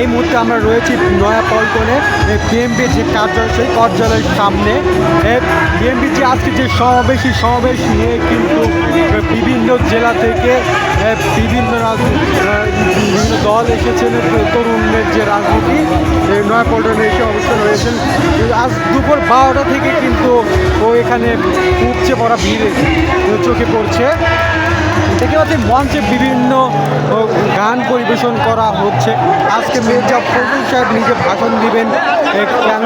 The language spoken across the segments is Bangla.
এই মুহূর্তে আমরা রয়েছি নয়া পল্টনে। বিএমপির যে কার্যালয়, সেই কার্যালয়ের সামনে। বিএমপির যে আজকে যে সমাবেশ সমাবেশ নিয়ে কিন্তু বিভিন্ন জেলা থেকে বিভিন্ন বিভিন্ন দল এসেছেন তরুণদের যে রাজনীতি নয়া পল্টনে এসে অবস্থান রয়েছেন। আজ দুপুর বারোটা থেকে কিন্তু ও এখানে উপচে পড়া ভিড় চোখে পড়ছে। পাচ্ছি মঞ্চে বিভিন্ন গান পরিবেশন করা হচ্ছে। আজকে মির্জা ফখরুল সাহেব নিজে ভাষণ দিবেন কেন?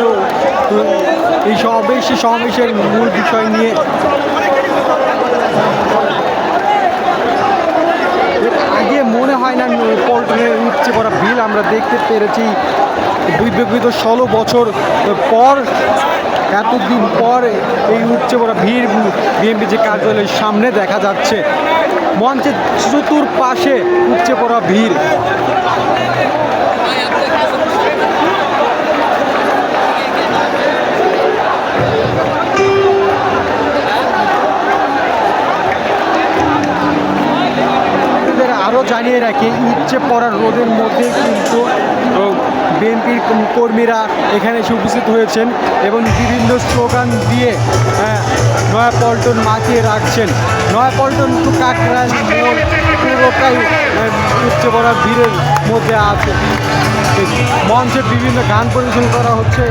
এই সমাবেশ, সমাবেশের মূল বিষয় নিয়ে আগে মনে হয় না পল্টনের উচ্চে পড়া বিল আমরা দেখতে পেরেছি। বিগত ষোলো বছর পর এতদিন পর এই উচ্চ পড়া ভিড়, বিএনপি যে কার্যালয়ের সামনে দেখা যাচ্ছে, মঞ্চের চতুর্পাশে উঠছে পড়া ভিড়। আরও জানিয়ে রাখি উচ্চে পড়ার রোদের মধ্যে কিন্তু বিএনপির কর্মীরা এখানে এসে উপস্থিত হয়েছেন এবং বিভিন্ন স্লোগান দিয়ে হ্যাঁ, নয়াপল্টন মাতিয়ে রাখছেন। নয়াপল্টন টু কাকরাইল মোড় পুরোটাই উচ্চে পড়া ভিড়ের মধ্যে আছে। মঞ্চে বিভিন্ন গান পরিবেশন করা হচ্ছে।